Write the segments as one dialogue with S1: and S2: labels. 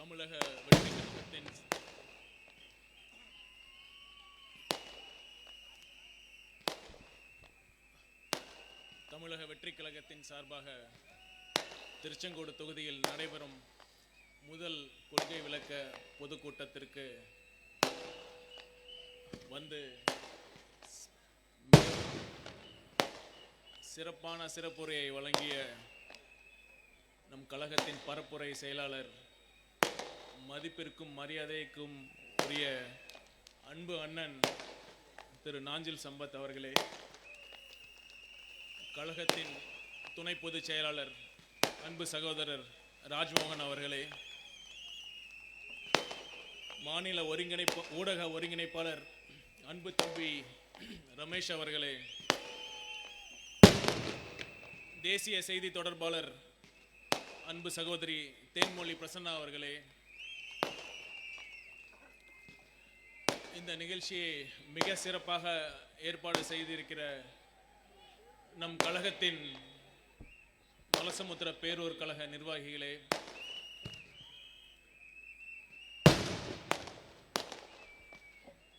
S1: தமிழக வெற்றி கழகத்தின் தமிழக வெற்றி கழகத்தின் சார்பாக திருச்செங்கோடு தொகுதியில் நடைபெறும் முதல் கொள்கை விளக்க பொதுக்கூட்டத்திற்கு வந்து சிறப்பான சிறப்புரையை வழங்கிய நம் கழகத்தின் பரப்புரை செயலாளர் மதிப்பிற்கும் மரியாதைக்கும் உரிய அன்பு அண்ணன் திரு நாஞ்சில் சம்பத் அவர்களே கழகத்தின் துணை பொதுச் செயலாளர் அன்பு சகோதரர் ராஜ்மோகன் அவர்களே மாநில ஒருங்கிணைப்பு ஊடக ஒருங்கிணைப்பாளர் அன்பு தம்பி ரமேஷ் அவர்களே தேசிய செய்தி தொடர்பாளர் அன்பு சகோதரி தேன்மொழி பிரசன்னா அவர்களே இந்த நிகழ்ச்சியை மிக சிறப்பாக ஏற்பாடு செய்திருக்கிற நம் கழகத்தின் வலசமுத்திர பேரூர் கழக நிர்வாகிகளே.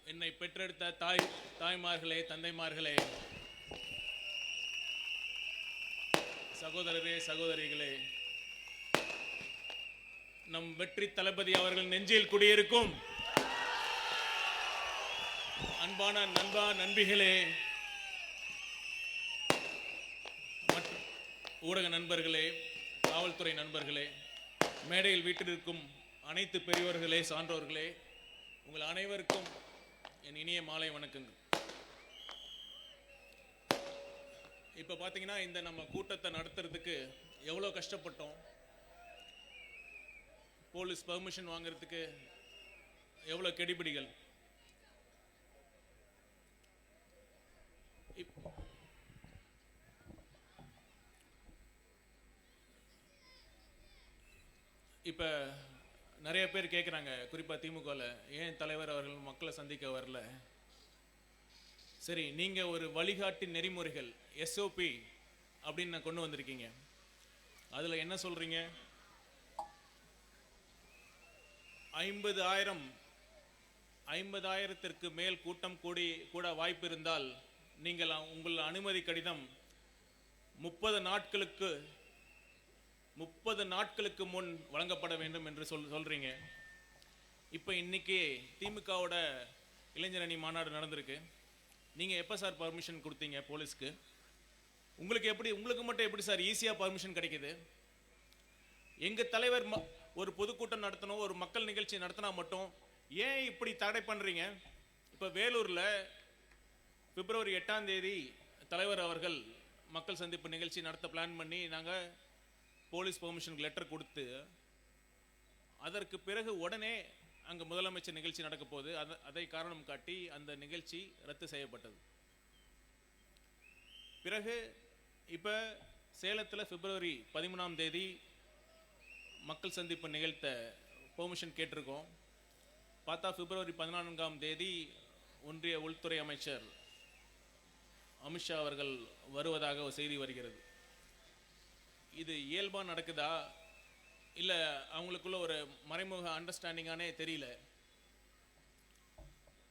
S1: என்னை பெற்றெடுத்த தாய் தாய்மார்களே தந்தைமார்களே. சகோதரரே சகோதரிகளே. நம் வெற்றி தளபதி அவர்கள் நெஞ்சில் குடியிருக்கும் அன்பான நண்பா நண்பிகளே. மற்றும் ஊடக நண்பர்களே காவல்துறை நண்பர்களே மேடையில் வீட்டிலிருக்கும் அனைத்து பெரியவர்களே சான்றோர்களே உங்கள் அனைவருக்கும் என் இனிய மாலை வணக்கங்கள். இப்போ பார்த்தீங்கன்னா இந்த நம்ம கூட்டத்தை நடத்துறதுக்கு எவ்வளோ கஷ்டப்பட்டோம். போலீஸ் பெர்மிஷன் வாங்குறதுக்கு எவ்வளோ கெடிபிடிகள். இப்போ நிறைய பேர் கேட்குறாங்க குறிப்பா திமுகவில் ஏன் தலைவர் அவர்கள் மக்களை சந்திக்க வரல? சரி நீங்கள் ஒரு வழிகாட்டி நெறிமுறைகள் எஸ்ஓபி அப்படின்னு நான் கொண்டு வந்திருக்கீங்க. அதுல என்ன சொல்றீங்க? ஐம்பது ஆயிரம் ஐம்பதாயிரத்திற்கு மேல் கூட்டம் கூடி கூட வாய்ப்பு இருந்தால் நீங்கள் உங்கள் அனுமதி கடிதம் முப்பது நாட்களுக்கு முப்பது நாட்களுக்கு முன் வழங்கப்பட வேண்டும் என்று சொல் சொல்கிறீங்க இப்போ இன்றைக்கி திமுகவோட இளைஞரணி மாநாடு நடந்திருக்கு. நீங்கள் எப்போ சார் பர்மிஷன் கொடுத்தீங்க போலீஸ்க்கு? உங்களுக்கு எப்படி உங்களுக்கு மட்டும் எப்படி சார் ஈஸியாக பர்மிஷன் கிடைக்கிது? எங்கள் தலைவர் ம- ஒரு பொதுக்கூட்டம் நடத்தணும் ஒரு மக்கள் நிகழ்ச்சி நடத்தினா மட்டும் ஏன் இப்படி தடை பண்ணுறீங்க இப்போ வேலூரில் பிப்ரவரி எட்டாம் தேதி தலைவர் அவர்கள் மக்கள் சந்திப்பு நிகழ்ச்சி நடத்த பிளான் பண்ணி நாங்கள் போலீஸ் பெர்மிஷனுக்கு லெட்டர் கொடுத்து அதற்கு பிறகு உடனே அங்கே முதலமைச்சர் நிகழ்ச்சி நடக்க போகுது. அதை அதை காரணம் காட்டி அந்த நிகழ்ச்சி ரத்து செய்யப்பட்டது. பிறகு இப்போ சேலத்தில் பிப்ரவரி பதிமூணாம் தேதி மக்கள் சந்திப்பு நிகழ்த்த பெர்மிஷன் கேட்டிருக்கோம். பார்த்தா பிப்ரவரி பதினான்காம் தேதி ஒன்றிய உள்துறை அமைச்சர் அமித்ஷா அவர்கள் வருவதாக ஒரு செய்தி வருகிறது. இது இயல்பா நடக்குதா? இல்ல அவங்களுக்குள்ள ஒரு மறைமுக அண்டர்ஸ்டாண்டிங்கானே தெரியல.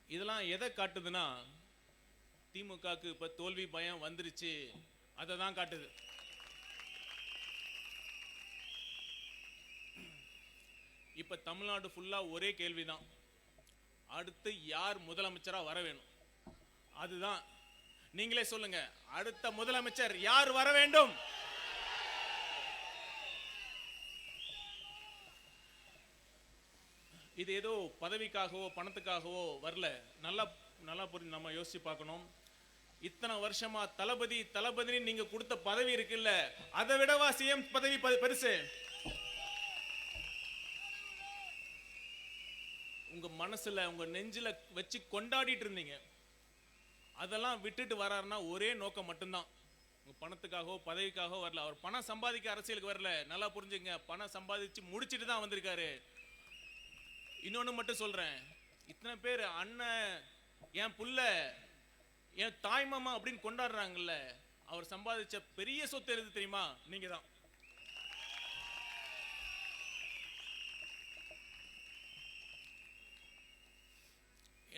S1: இதெல்லாம் எதை காட்டுதுன்னா திமுகவுக்கு இப்ப தோல்வி பயம் வந்துருச்சு அதை தான் காட்டுது. இப்ப தமிழ்நாடு ஃபுல்லா ஒரே கேள்விதான். அடுத்து யார் முதலமைச்சரா வர வேணும்? அதுதான் நீங்களே சொல்லுங்க. அடுத்த முதலமைச்சர் யார் வர வேண்டும்? இது ஏதோ பதவிக்காகவோ பணத்துக்காகவோ வரல. நல்லா நல்லா புரிஞ்சு நம்ம யோசிச்சு பார்க்கணும். இத்தனை வருஷமா தளபதி தளபதினு நீங்க கொடுத்த பதவி இருக்குல்ல அதை விடவா சிஎம் பதவி ப- பெருசு? உங்க மனசுல உங்க நெஞ்சில வச்சு கொண்டாடிட்டு இருந்தீங்க. அதெல்லாம் விட்டுட்டு வராருன்னா ஒரே நோக்கம் மட்டும்தான். பணத்துக்காகவோ பதவிக்காகவோ வரல. அவர் பணம் சம்பாதிக்க அரசியலுக்கு வரல. நல்லா புரிஞ்சுங்க பணம் சம்பாதிச்சு முடிச்சுட்டு தான் வந்திருக்காரு. இன்னொன்று மட்டும் சொல்கிறேன் இத்தனை பேர் அண்ணன் என் புள்ள என் தாய்மாமா அப்படின்னு கொண்டாடுறாங்கல்ல அவர் சம்பாதிச்ச பெரிய சொத்து எது தெரியுமா? நீங்க தான்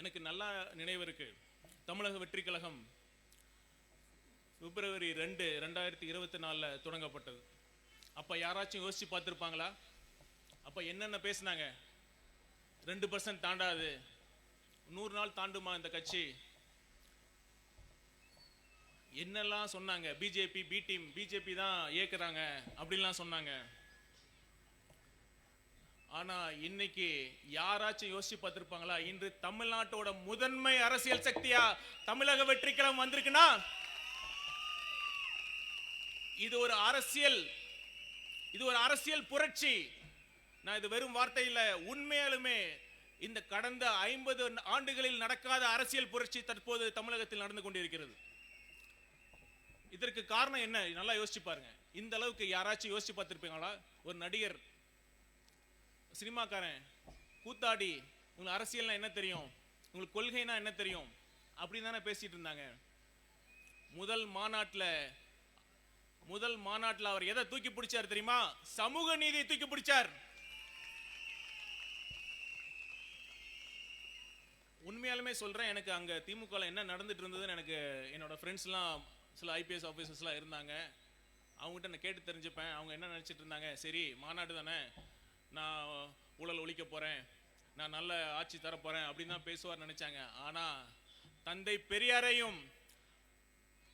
S1: எனக்கு நல்லா நினைவு இருக்குது தமிழக வெற்றி கழகம் பிப்ரவரி ரெண்டு ரெண்டாயிரத்தி இருபத்தி நாலில் தொடங்கப்பட்டது. அப்போ யாராச்சும் யோசித்து பார்த்துருப்பாங்களா? அப்போ என்னென்ன பேசுனாங்க? ரெண்டு பர்சன்ட் தாண்டாது. நூறு நாள் தாண்டுமா இந்த கட்சி? என்னெல்லாம் சொன்னாங்க? பிஜேபி பி டீம் பிஜேபி தான் இயக்குறாங்க அப்படின்லாம் சொன்னாங்க. ஆனா இன்னைக்கு யாராச்சும் யோசிச்சு பார்த்திருப்பாங்களா? இன்று தமிழ்நாட்டோட முதன்மை அரசியல் சக்தியா தமிழக வெற்றிக்கிழமை வந்திருக்குன்னா? இது ஒரு அரசியல் இது ஒரு அரசியல் புரட்சி. நான் இது வெறும் வார்த்தையில் உண்மையாலுமே இந்த கடந்த ஐம்பது ஆண்டுகளில் நடக்காத அரசியல் புரட்சி தற்போது தமிழகத்தில் நடந்து கொண்டிருக்கிறது. இதற்கு காரணம் என்ன? நல்லா யோசிச்சு பாருங்க. இந்த அளவுக்கு யாராச்சும் யோசிச்சு பார்த்திருப்பீங்களா? ஒரு நடிகர் சினிமாக்காரன் கூத்தாடி உங்களுக்கு அரசியல்னா என்ன தெரியும்? உங்களுக்கு கொள்கைனா என்ன தெரியும்? அப்படின்னு தானே பேசிட்டு இருந்தாங்க. முதல் மாநாட்டில் முதல் மாநாட்டில் அவர் எதை தூக்கி பிடிச்சார் தெரியுமா? சமூக நீதியை தூக்கி பிடிச்சார். உண்மையாலுமே சொல்றேன் எனக்கு அங்க திமுகவில் என்ன நடந்துட்டு இருந்ததுன்னு எனக்கு என்னோட ஃப்ரெண்ட்ஸ்லாம் சில ஐபிஎஸ் ஆஃபீஸர்ஸ்லாம் இருந்தாங்க. அவங்ககிட்ட நான் கேட்டு தெரிஞ்சுப்பேன். அவங்க என்ன நினைச்சிட்டு இருந்தாங்க? சரி மாநாடு தானே. நான் ஊழல் ஒழிக்க போறேன். நான் நல்ல ஆட்சி தர அப்படின்னு தான் பேசுவார் நினைச்சாங்க. ஆனா தந்தை பெரியாரையும்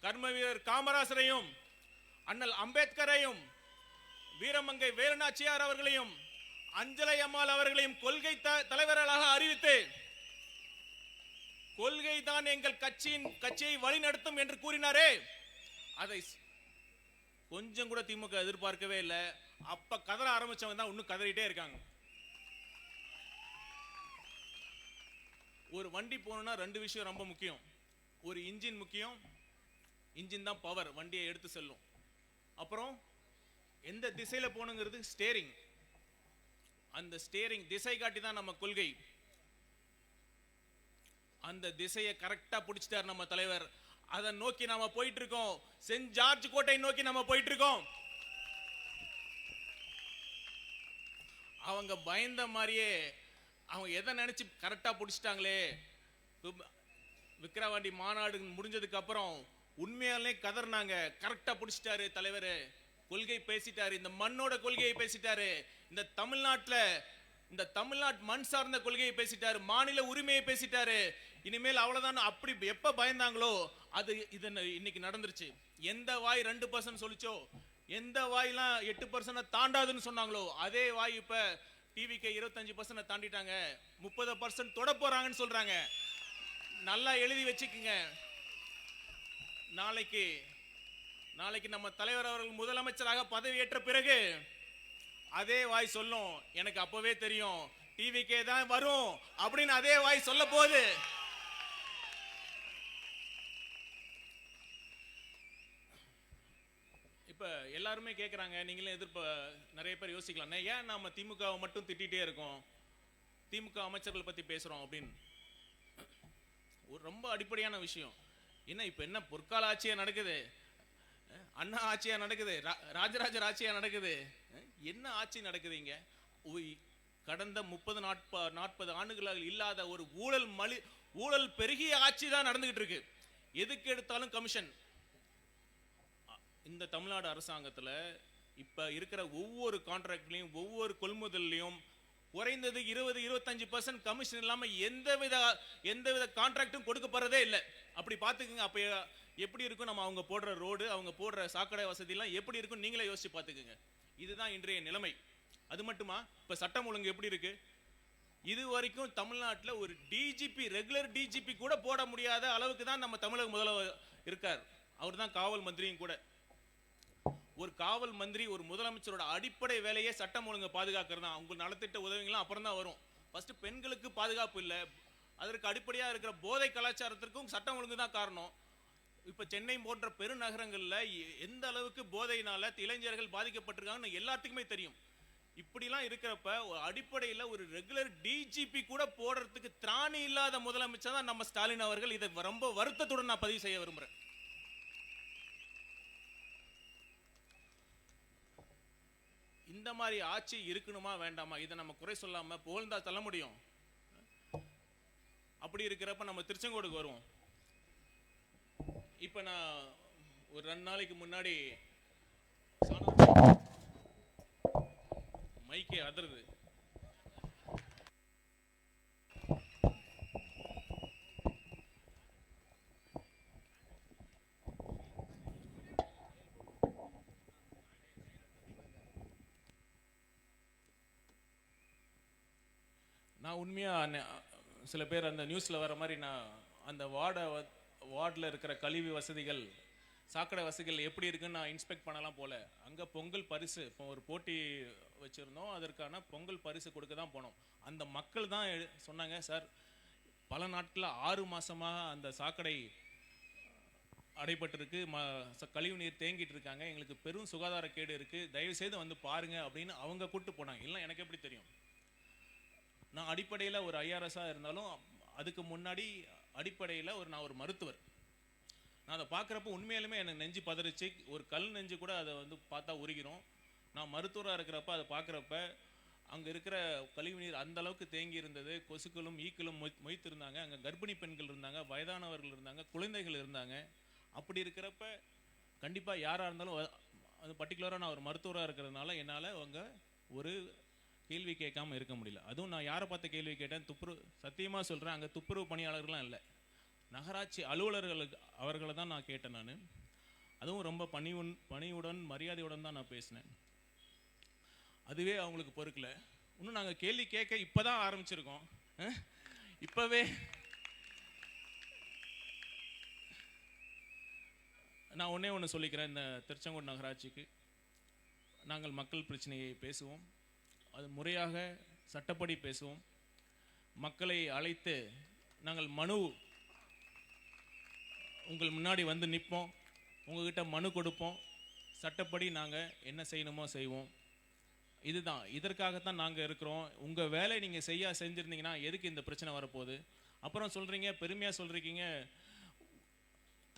S1: கர்ம வீரர் காமராசரையும் அண்ணல் அம்பேத்கரையும் வீரமங்கை வேலுநாச்சியார் அவர்களையும் அஞ்சலை அம்மாள் அவர்களையும் கொள்கை த- தலைவர்களாக அறிவித்து கொள்கை தான் எங்கள் கட்சியின் கட்சியை வழிநடத்தும் என்று கூறினாரே. அதை கொஞ்சம் கூட திமுக எதிர்பார்க்கவே இல்லை. அப்ப கதற ஆரம்பிச்சவங்க தான் இன்னும் கதறிட்டே இருக்காங்க. ஒரு வண்டி போகணும்னா ரெண்டு விஷயம் ரொம்ப முக்கியம். ஒரு இன்ஜின் முக்கியம். இன்ஜின் தான் பவர் வண்டியை எடுத்து செல்லும். அப்புறம் எந்த திசையில் போகணுங்கிறது ஸ்டேரிங் அந்த ஸ்டேரிங் திசை காட்டி தான் நம்ம கொள்கை. அந்த திசையை கரெக்டா பிடிச்சிட்டார் நம்ம தலைவர். அதை நோக்கி நாம போயிட்டு இருக்கோம். சென்ட் ஜார்ஜ் கோட்டை நோக்கி நம்ம போயிட்டு இருக்கோம். அவங்க பயந்த மாதிரியே அவங்க எதை நினைச்சு கரெக்டா பிடிச்சிட்டாங்களே? விக்ரவாண்டி விக்கிரவாண்டி மாநாடு முடிஞ்சதுக்கு அப்புறம் உண்மையாலே கதறினாங்க கரெக்டா பிடிச்சிட்டாரு தலைவர். கொள்கை பேசிட்டாரு. இந்த மண்ணோட கொள்கையை பேசிட்டாரு. இந்த தமிழ்நாட்டுல இந்த தமிழ்நாட்டு மண் சார்ந்த கொள்கையை பேசிட்டாரு. மாநில உரிமையை பேசிட்டாரு. இனிமேல் அவ்வளோதான் அப்படி எப்ப பயந்தாங்களோ அது இது இன்னைக்கு நடந்துருச்சு. எந்த வாய் ரெண்டு பர்சன்ட் சொல்லிச்சோ எந்த வாயெல்லாம் எட்டு பர்சன்ட் தாண்டாதுன்னு சொன்னாங்களோ அதே வாய் இப்ப டிவிக்கு இருபத்தஞ்சு பர்சன்ட் தாண்டிட்டாங்க. முப்பது பர்சன்ட் தொட போறாங்கன்னு சொல்றாங்க. நல்லா எழுதி வச்சுக்குங்க. நாளைக்கு நாளைக்கு நம்ம தலைவர் அவர்கள் முதலமைச்சராக பதவியேற்ற பிறகு அதே வாய் சொல்லும். எனக்கு அப்பவே தெரியும். டிவிக்கே தான் வரும் அப்படின்னு அதே வாய் சொல்ல போகுது இப்போ எல்லாருமே கேக்குறாங்க. நீங்களும் எதிர்ப்ப நிறைய பேர் யோசிக்கலாம். ஏன் நாம் திமுகவை மட்டும் திட்டிகிட்டே இருக்கோம்? திமுக அமைச்சர்கள் பற்றி பேசுறோம் அப்படின்னு. ஒரு ரொம்ப அடிப்படையான விஷயம். என்ன இப்போ என்ன பொற்கால ஆட்சியா நடக்குது? அண்ணா ஆட்சியா நடக்குது? ராஜராஜர் ஆட்சியா நடக்குது? என்ன ஆட்சி நடக்குது இங்க? கடந்த முப்பது நாற்ப நாற்பது ஆண்டுகளாக இல்லாத ஒரு ஊழல் மலி ஊழல் பெருகிய ஆட்சி தான் நடந்துகிட்டு இருக்கு. எதுக்கு எடுத்தாலும் கமிஷன். இந்த தமிழ்நாடு அரசாங்கத்தில் இப்போ இருக்கிற ஒவ்வொரு கான்ட்ராக்ட்லயும் ஒவ்வொரு கொள்முதல்லையும் குறைந்தது இருபது இருபத்தஞ்சு பர்சன்ட் கமிஷன் இல்லாம எந்தவித எந்தவித கான்ட்ராக்டும் கொடுக்கப்படுறதே இல்லை. அப்படி பார்த்துக்குங்க. அப்போ எப்படி இருக்கும்? நம்ம அவங்க போடுற ரோடு அவங்க போடுற சாக்கடை வசதியெல்லாம் எப்படி இருக்கும்? நீங்களே யோசிச்சு பார்த்துக்குங்க. இதுதான் இன்றைய நிலைமை. அது மட்டுமா? இப்போ சட்டம் ஒழுங்கு எப்படி இருக்கு? இது வரைக்கும் தமிழ்நாட்டில் ஒரு டிஜிபி ரெகுலர் டிஜிபி கூட போட முடியாத அளவுக்கு தான் நம்ம தமிழக முதல்வர் இருக்கார். அவர் தான் காவல் மந்திரியும் கூட. ஒரு காவல் மந்திரி ஒரு முதலமைச்சரோட அடிப்படை வேலையே சட்டம் ஒழுங்கு பாதுகாக்கிறது தான் அவங்க நலத்திட்ட உதவிகளும் அப்புறம் தான் வரும். ஃபர்ஸ்ட் பெண்களுக்கு பாதுகாப்பு இல்லை. அதற்கு அடிப்படையாக இருக்கிற போதை கலாச்சாரத்திற்கும் சட்டம் ஒழுங்கு தான் காரணம். இப்போ சென்னை போன்ற பெருநகரங்களில் எ- எந்த அளவுக்கு போதையினால இளைஞர்கள் பாதிக்கப்பட்டிருக்காங்கன்னு எல்லாத்துக்குமே தெரியும். இப்படிலாம் இருக்கிறப்ப ஒரு ஒரு ரெகுலர் டிஜிபி கூட போடுறதுக்கு திராணி இல்லாத முதலமைச்சர் தான் நம்ம ஸ்டாலின் அவர்கள். இதை ரொம்ப வருத்தத்துடன் நான் பதிவு செய்ய விரும்புகிறேன் இந்த மாதிரி ஆட்சி இருக்கணுமா வேண்டாமா? இதை நம்ம குறை சொல்லாம புகழ்ந்தா தள்ள முடியும். அப்படி இருக்கிறப்ப நம்ம திருச்செங்கோடுக்கு வருவோம். இப்போ நான் ஒரு ரெண்டு நாளைக்கு முன்னாடி மைக்கே அதிருது நான் உண்மையாக சில பேர் அந்த நியூஸில் வர மாதிரி நான் அந்த வார்டை வார்டில் இருக்கிற கழிவு வசதிகள் சாக்கடை வசதிகள் எப்படி இருக்குன்னு நான் இன்ஸ்பெக்ட் பண்ணலாம் போல. அங்கே பொங்கல் பரிசு இப்போ ஒரு போட்டி வச்சுருந்தோம் அதற்கான பொங்கல் பரிசு கொடுக்க தான் போனோம். அந்த மக்கள் தான் சொன்னாங்க சார் பல நாட்களில் ஆறு மாதமாக அந்த சாக்கடை அடைபட்டிருக்கு ம கழிவு நீர் தேங்கிட்டு இருக்காங்க எங்களுக்கு பெரும் சுகாதார கேடு இருக்குது தயவு செய்து வந்து பாருங்கள் அப்படின்னு அவங்க கூப்பிட்டு போனாங்க. இல்லை எனக்கு எப்படி தெரியும்? நான் அடிப்படையில் ஒரு ஐஆர்எஸ்ஸாக இருந்தாலும் அதுக்கு முன்னாடி அடிப்படையில் ஒரு நான் ஒரு மருத்துவர். நான் அதை பார்க்குறப்ப உண்மையாலுமே எனக்கு நெஞ்சு பதறிச்சு ஒரு கல் நெஞ்சு கூட அதை வந்து பார்த்தா உருகிறோம் நான் மருத்துவராக இருக்கிறப்ப அதை பார்க்குறப்ப அங்கே இருக்கிற கழிவு நீர் அந்த அளவுக்கு தேங்கி இருந்தது கொசுக்களும் ஈக்களும் மொய் மொய்த்திருந்தாங்க. அங்கே கர்ப்பிணி பெண்கள் இருந்தாங்க வயதானவர்கள் இருந்தாங்க குழந்தைகள் இருந்தாங்க. அப்படி இருக்கிறப்ப கண்டிப்பாக யாராக இருந்தாலும் அது பர்டிகுலராக நான் ஒரு மருத்துவராக இருக்கிறதுனால என்னால் அவங்க ஒரு கேள்வி கேட்காம இருக்க முடியல. அதுவும் நான் யாரை பார்த்து கேள்வி கேட்டேன்? துப்புரவு சத்தியமாக சொல்கிறேன் அங்கே துப்புரவு பணியாளர்கள்லாம் இல்லை. நகராட்சி அலுவலர்களுக்கு அவர்களை தான் நான் கேட்டேன் நான். அதுவும் ரொம்ப பணிவுன் பணிவுடன் மரியாதையுடன் தான் நான் பேசினேன். அதுவே அவங்களுக்கு பொறுக்கல. இன்னும் நாங்கள் கேள்வி கேட்க இப்போ தான் ஆரம்பிச்சிருக்கோம் இப்போவே நான் ஒன்றே ஒன்று சொல்லிக்கிறேன் இந்த திருச்செங்கோடு நகராட்சிக்கு. நாங்கள் மக்கள் பிரச்சனையை பேசுவோம். அது முறையாக சட்டப்படி பேசுவோம். மக்களை அழைத்து நாங்கள் மனு உங்கள் முன்னாடி வந்து நிற்போம். உங்ககிட்ட மனு கொடுப்போம். சட்டப்படி நாங்கள் என்ன செய்யணுமோ செய்வோம். இதுதான். இதற்காகத்தான் நாங்கள் இருக்கிறோம். உங்கள் வேலை நீங்கள் செய்ய செஞ்சுருந்தீங்கன்னா எதுக்கு இந்த பிரச்சனை வரப்போகுது? அப்புறம் சொல்கிறீங்க பெருமையாக சொல்கிறீங்க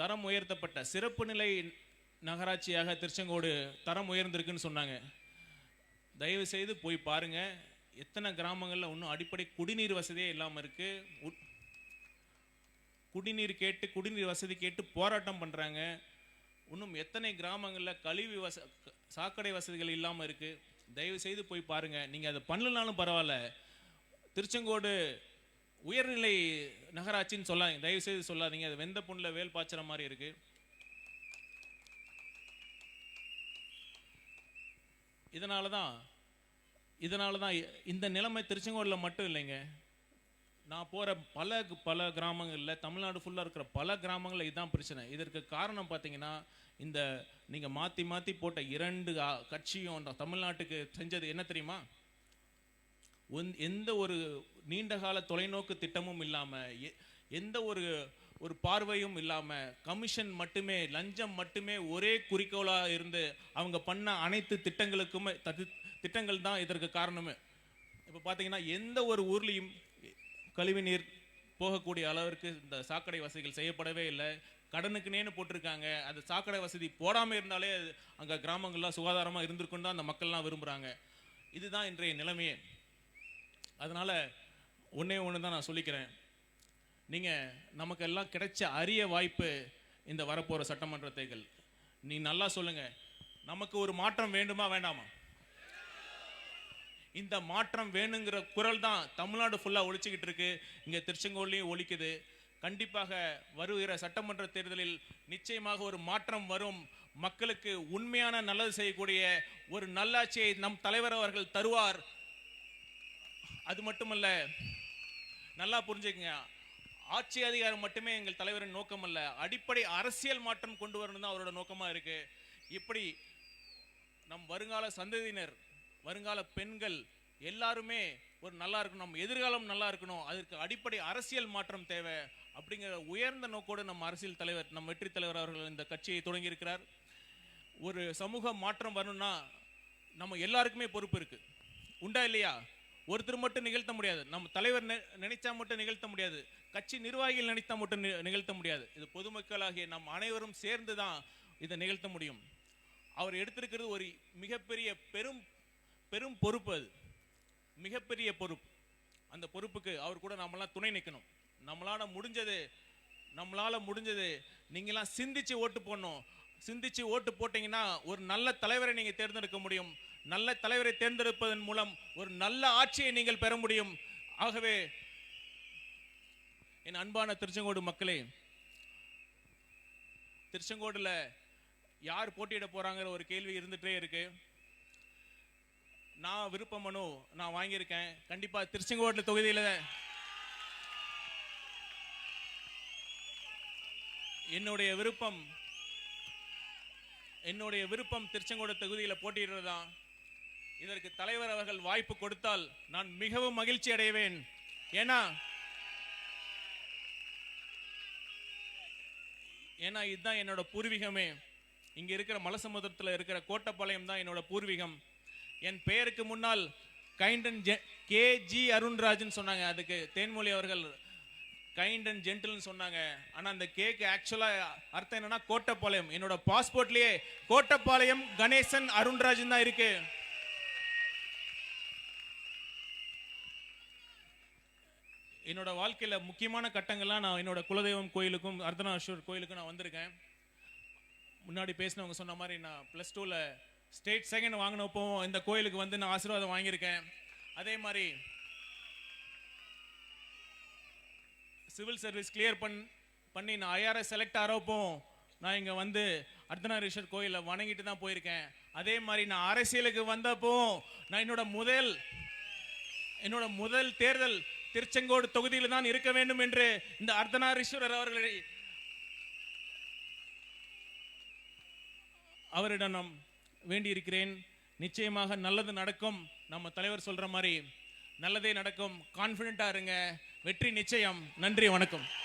S1: தரம் உயர்த்தப்பட்ட சிறப்பு நிலை நகராட்சியாக திருச்செங்கோடு தரம் உயர்ந்திருக்குன்னு சொன்னாங்க. தயவு செய்து போய் பாருங்க. எத்தனை கிராமங்களில் இன்னும் அடிப்படை குடிநீர் வசதியே இல்லாமல் இருக்கு. உட்- குடிநீர் கேட்டு குடிநீர் வசதி கேட்டு போராட்டம் பண்ணுறாங்க இன்னும் எத்தனை கிராமங்களில் கழிவு வச சாக்கடை வசதிகள் இல்லாமல் இருக்கு. தயவு செய்து போய் பாருங்க. நீங்கள் அதை பண்ணலனாலும் பரவாயில்ல. திருச்செங்கோடு உயர்நிலை நகராட்சின்னு சொல்லாதீங்க. தயவு செய்து சொல்லாதீங்க. அது வெந்த புண்ணில் வேல் பாய்ச்சுற மாதிரி இருக்கு. இதனால தான் இதனால தான் இந்த நிலைமை திருச்செங்கோடில் மட்டும் இல்லைங்க. நான் போகிற பல பல கிராமங்களில் தமிழ்நாடு ஃபுல்லாக இருக்கிற பல கிராமங்களில் இதுதான் பிரச்சனை. இதற்கு காரணம் பார்த்தீங்கன்னா இந்த நீங்கள் மாற்றி மாற்றி போட்ட இரண்டு கட்சியும் தமிழ்நாட்டுக்கு செஞ்சது என்ன தெரியுமா? ஒன்- எந்த ஒரு நீண்டகால தொலைநோக்கு திட்டமும் இல்லாமல் எந்த ஒரு ஒரு பார்வையும் இல்லாமல் கமிஷன் மட்டுமே லஞ்சம் மட்டுமே ஒரே குறிக்கோளாக இருந்து அவங்க பண்ண அனைத்து திட்டங்களுக்குமே தது- திட்டங்கள் தான் இதற்கு காரணமே. இப்போ பார்த்தீங்கன்னா எந்த ஒரு ஊர்லேயும் கழிவு நீர் போகக்கூடிய அளவிற்கு இந்த சாக்கடை வசதிகள் செய்யப்படவே இல்லை. கடனுக்குனேன்னு போட்டிருக்காங்க. அந்த சாக்கடை வசதி போடாமல் இருந்தாலே அங்கே கிராமங்கள்லாம் சுகாதாரமாக இருந்திருக்குன்னு தான் அந்த மக்கள்லாம் விரும்புகிறாங்க இதுதான் இன்றைய நிலைமையே. அதனால் ஒன்றே ஒன்று தான் நான் சொல்லிக்கிறேன். நீங்கள் நமக்கு எல்லாம் கிடைச்ச அரிய வாய்ப்பு இந்த வரப்போகிற சட்டமன்ற தேர்தல். நீ நல்லா சொல்லுங்கள் நமக்கு ஒரு மாற்றம் வேண்டுமா வேண்டாமா? இந்த மாற்றம் வேணுங்கிற குரல் தான் தமிழ்நாடு ஃபுல்லாக ஒழிச்சிக்கிட்டு இருக்கு. இங்கே திருச்செங்கோல்லையும் ஒழிக்குது. கண்டிப்பாக வருகிற சட்டமன்ற தேர்தலில் நிச்சயமாக ஒரு மாற்றம் வரும். மக்களுக்கு உண்மையான நல்லது செய்யக்கூடிய ஒரு நல்லாட்சியை நம் தலைவர் அவர்கள் தருவார். அது மட்டுமல்ல நல்லா புரிஞ்சுக்கங்க. ஆட்சி அதிகாரம் மட்டுமே எங்கள் தலைவரின் நோக்கம் அல்ல. அடிப்படை அரசியல் மாற்றம் கொண்டு வரணும் தான் அவரோட நோக்கமாக இருக்கு. இப்படி நம் வருங்கால சந்ததியினர் வருங்கால பெண்கள் எல்லாருமே ஒரு நல்லா இருக்கணும் நம்ம எதிர்காலம் நல்லா இருக்கணும் அதற்கு அடிப்படை அரசியல் மாற்றம் தேவை அப்படிங்கிற உயர்ந்த நோக்கோடு நம்ம அரசியல் தலைவர் நம் வெற்றி தலைவர் அவர்கள் இந்த கட்சியை தொடங்கி இருக்கிறார் ஒரு சமூக மாற்றம் வரணும்னா நம்ம எல்லாருக்குமே பொறுப்பு இருக்கு. உண்டா இல்லையா? ஒருத்தர் மட்டும் நிகழ்த்த முடியாது. நம்ம தலைவர் நெ- நினைச்சா மட்டும் நிகழ்த்த முடியாது. கட்சி நிர்வாகிகள் நினைத்தா மட்டும் நி- நிகழ்த்த முடியாது. இது பொதுமக்களாகிய நம் அனைவரும் சேர்ந்து தான் இதை நிகழ்த்த முடியும். அவர் எடுத்திருக்கிறது ஒரு மிகப்பெரிய பெரும் பெரும் பொறுப்பு அது. மிகப்பெரிய பொறுப்பு. அந்த பொறுப்புக்கு அவர் கூட நம்மளாம் துணை நிற்கணும் நம்மளால் முடிஞ்சது நம்மளால் முடிஞ்சது நீங்களாம் சிந்திச்சு ஓட்டு போடணும். சிந்திச்சு ஓட்டு போட்டிங்கன்னா ஒரு நல்ல தலைவரை நீங்கள் தேர்ந்தெடுக்க முடியும். நல்ல தலைவரை தேர்ந்தெடுப்பதன் மூலம் ஒரு நல்ல ஆட்சியை நீங்கள் பெற முடியும். ஆகவே என் அன்பான திருச்செங்கோடு மக்களே திருச்செங்கோடுல யார் போட்டியிட போகிறாங்கிற ஒரு கேள்வி இருந்துகிட்டே இருக்கு. நான் விருப்ப மனு நான் வாங்கியிருக்கேன். கண்டிப்பாக திருச்செங்கோட்டில் தொகுதியில் என்னுடைய விருப்பம் என்னுடைய விருப்பம் திருச்செங்கோடு தொகுதியில் போட்டியிடுறதுதான் இதற்கு தலைவர் அவர்கள் வாய்ப்பு கொடுத்தால் நான் மிகவும் மகிழ்ச்சி அடைவேன். ஏன்னா ஏன்னா இதுதான் என்னோட பூர்வீகமே. இங்கே இருக்கிற மலசமுத்திரத்தில் இருக்கிற கோட்டப்பாளையம் தான் என்னோட பூர்வீகம். என் பெயருக்கு முன்னால் கைண்டன் கே ஜி அருண்ராஜ்னு சொன்னாங்க. அதுக்கு தேன்மொழி அவர்கள் கைண்ட் அண்ட் ஜென்டில்னு சொன்னாங்க. ஆனால் அந்த கேக்கு ஆக்சுவலாக அர்த்தம் என்னன்னா கோட்டப்பாளையம். என்னோட பாஸ்போர்ட்லேயே கோட்டப்பாளையம் கணேசன் அருண்ராஜன் தான் இருக்கு. என்னோட வாழ்க்கையில் முக்கியமான கட்டங்கள்லாம் நான் என்னோட குலதெய்வம் கோயிலுக்கும் அர்த்தநாதீஸ்வரர் கோயிலுக்கும் நான் வந்திருக்கேன். முன்னாடி பேசினவங்க சொன்ன மாதிரி நான் ப்ளஸ் டூவில் ஸ்டேட் செகண்ட் வாங்கினப்போ இந்த கோயிலுக்கு வந்து நான் ஆசீர்வாதம் வாங்கியிருக்கேன். அதே மாதிரி சிவில் சர்வீஸ் கிளியர் பண் பண்ணி நான் ஐஆர்எஸ் செலக்ட் ஆகிறப்போ நான் இங்கே வந்து அர்த்தநாரீஸ்வர் கோயிலில் வணங்கிட்டு தான் போயிருக்கேன். அதே மாதிரி நான் அரசியலுக்கு வந்தப்போ நான் என்னோட முதல் என்னோட முதல் தேர்தல் திருச்செங்கோடு தொகுதியில் தான் இருக்க வேண்டும் என்று இந்த அர்த்தநாரீஸ்வரர் அவர்களை அவரிடம் நம் வேண்டியிருக்கிறேன். நிச்சயமாக நல்லது நடக்கும். நம்ம தலைவர் சொல்ற மாதிரி நல்லதே நடக்கும். கான்ஃபிடெண்ட்டாக இருங்க. வெற்றி நிச்சயம். நன்றி வணக்கம்.